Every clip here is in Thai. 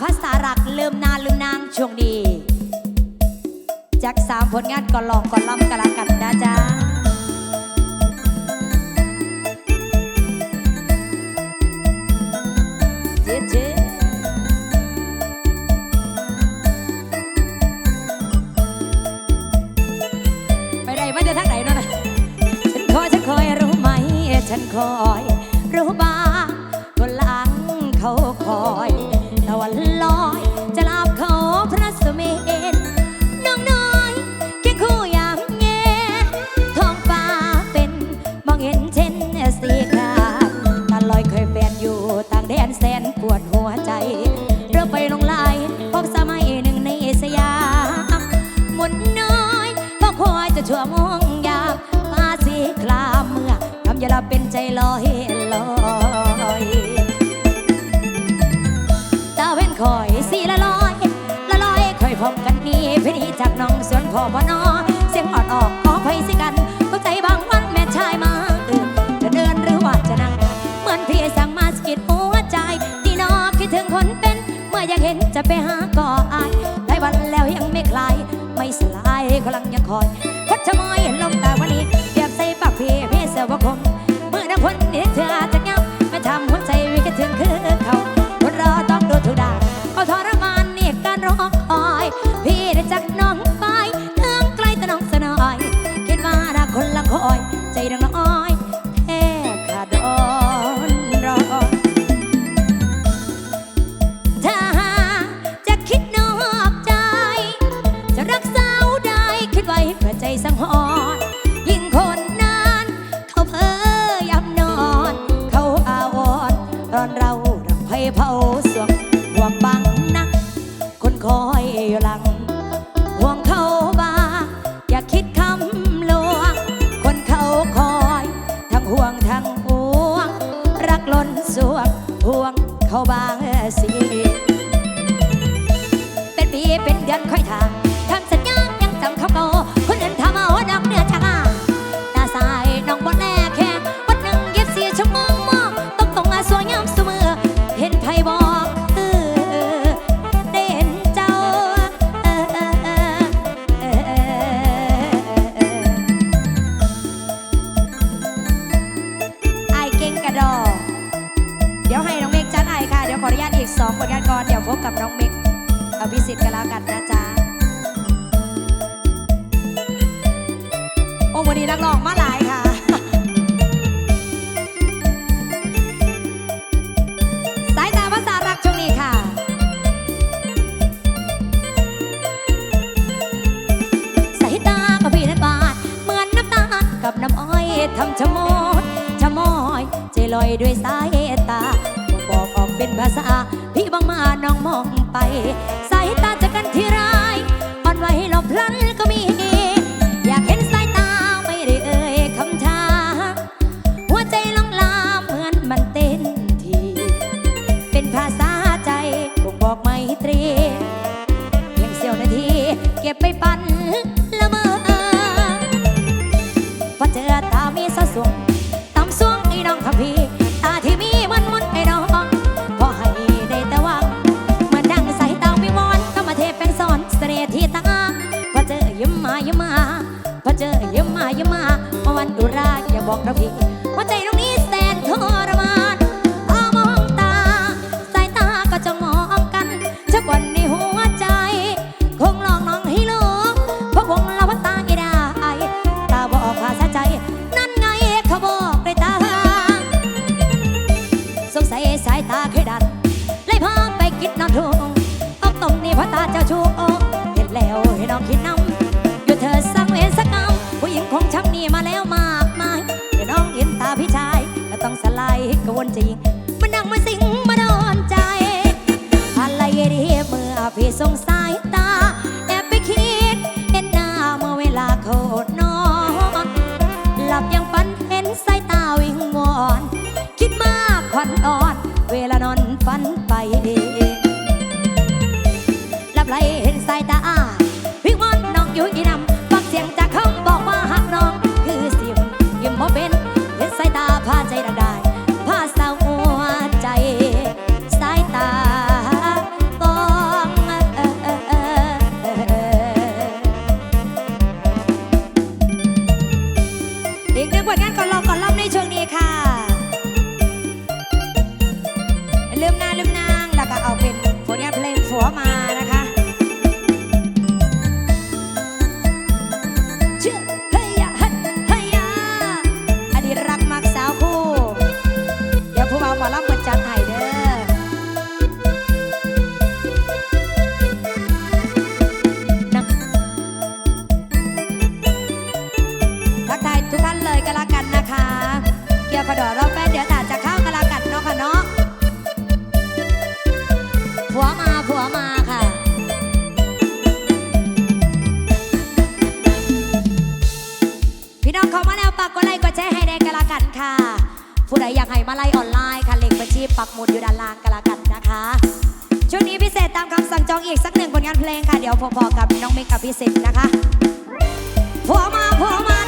ภาษาหลักลืมนานลืมนางช่วงนี้จากสามผลงานก่อนลองก่อนล่ำกันละกันนะจ๊ะไปไหนไม่เด้ทางไหนนั่นฉันคอยฉันคอยรู้ไหม ฉันคอย บนอเสียงออดออกขอไยสิกันเข้าใจบางวันแม่ชายมาเอิจะเดินหรือว่าจะนั่งเหมือนพี่สั่งมาสกิดหัวใจดีนอคิดถึงคนเป็นเมื่อยังเห็นจะไปหาก่ออายได้วันแล้วยังไม่คลายไม่สลายกำลังยังคอยพัดชะมอยลมตา ด้วยสายตาบอกออกเป็นภาษา พี่บังมาน้องมองไป สายตาจะกันที่รั สงสัยสายตาเคยดัดเลยพาไปคิดนอนทุ่งต้องตรงนี้พระตาเจ้าชู้เห็นแล้วให้น้องคิดน้ำอยู่เธอสักเวนสักกรรมผู้หญิงคงช้ำนี่มาแล้วมากมายให้น้องเห็นตาพี่ชายก็ต้องสลายกวนจริงมันนั่งมาสิงมาโดนใจอะไรดีเมื่อพี่สงสัย ตามคำสั่งจองอีกสักหนึ่งผลงานเพลงค่ะ เดี๋ยวพอๆกับน้องเมกกับพี่สิทธ์นะคะพอมาพอมา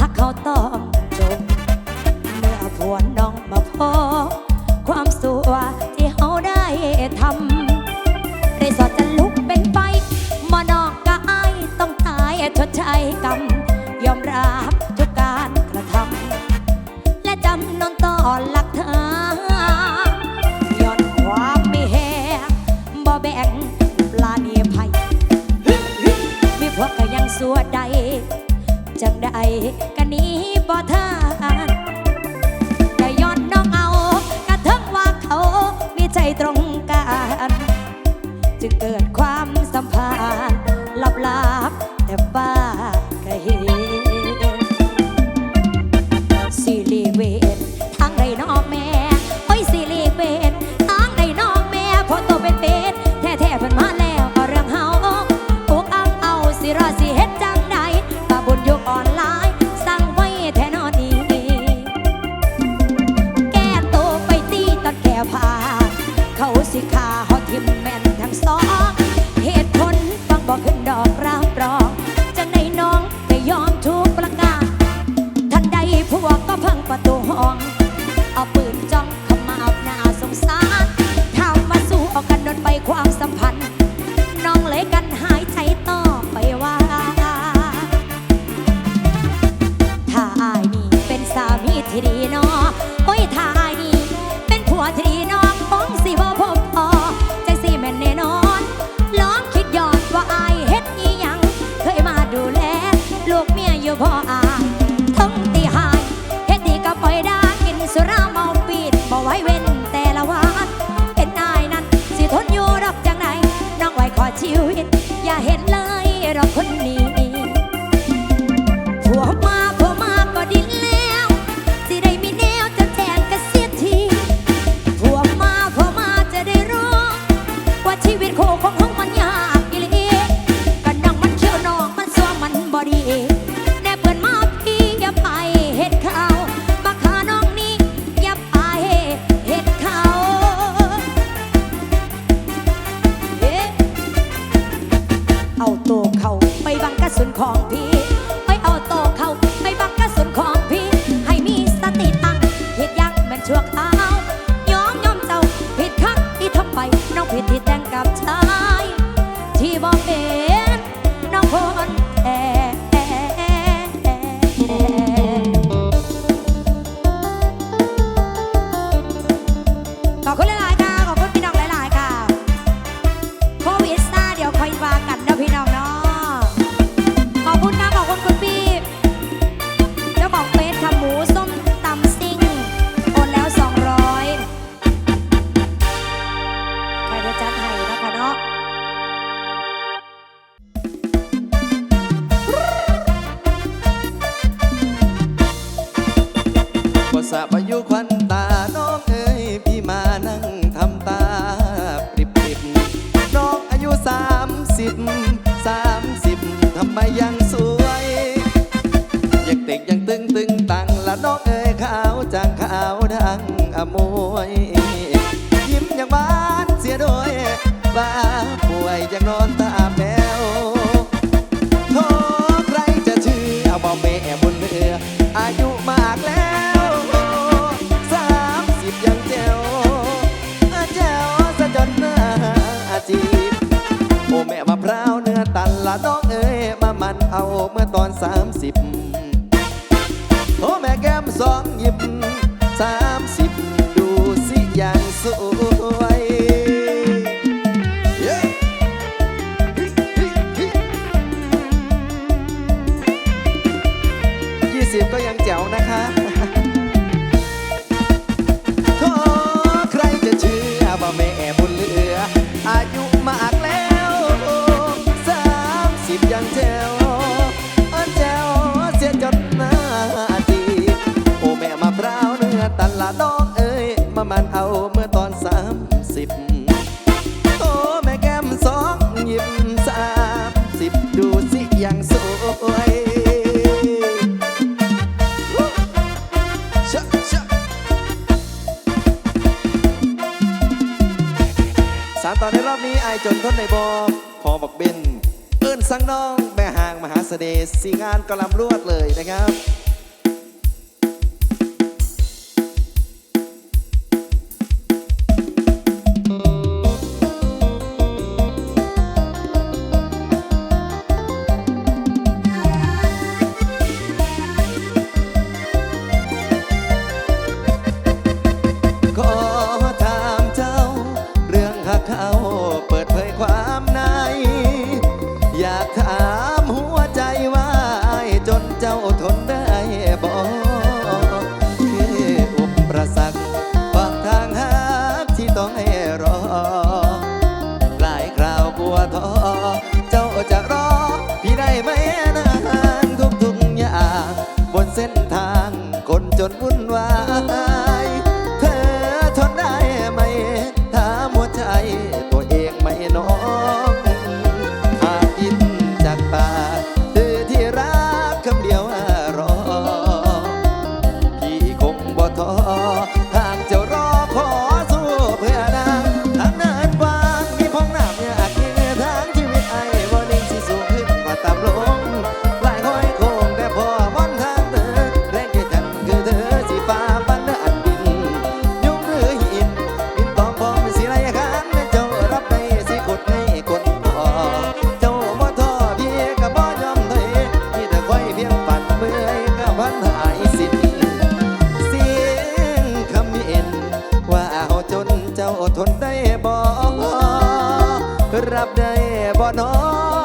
หักเขาต้องจบ เมื่อพวนน้องมาพบความสุขที่เขาได้ทำได้สอดจะลุกเป็นไฟมานอกก็ายต้องตายชดใช้กรรมยอมรับ on. ส่วนของพี่ เอาเมื่อตอนสามสิบโอแม่แก้มสองหยิบสามสิบดูสิอย่างสวยยี่สิบก็ยังแจ๋วนะคะ ตอนในรอบนี้ไอจนทนในบอพอบักเบนเอิ้นสังน้อง แม่หางมหาเสน่ห์สีงานกำลังลวดเลยนะครับ รับได้บ่นอ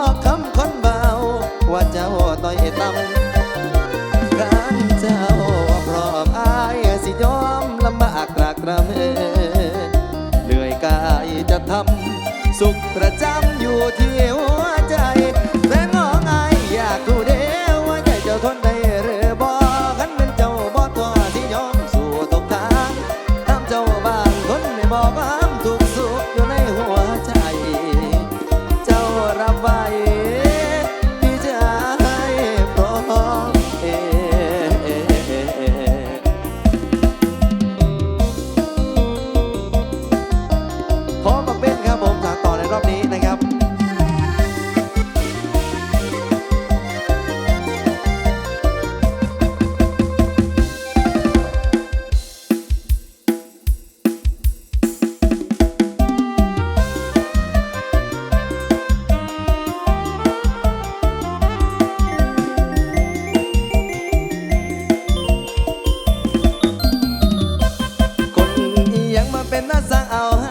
那山坳。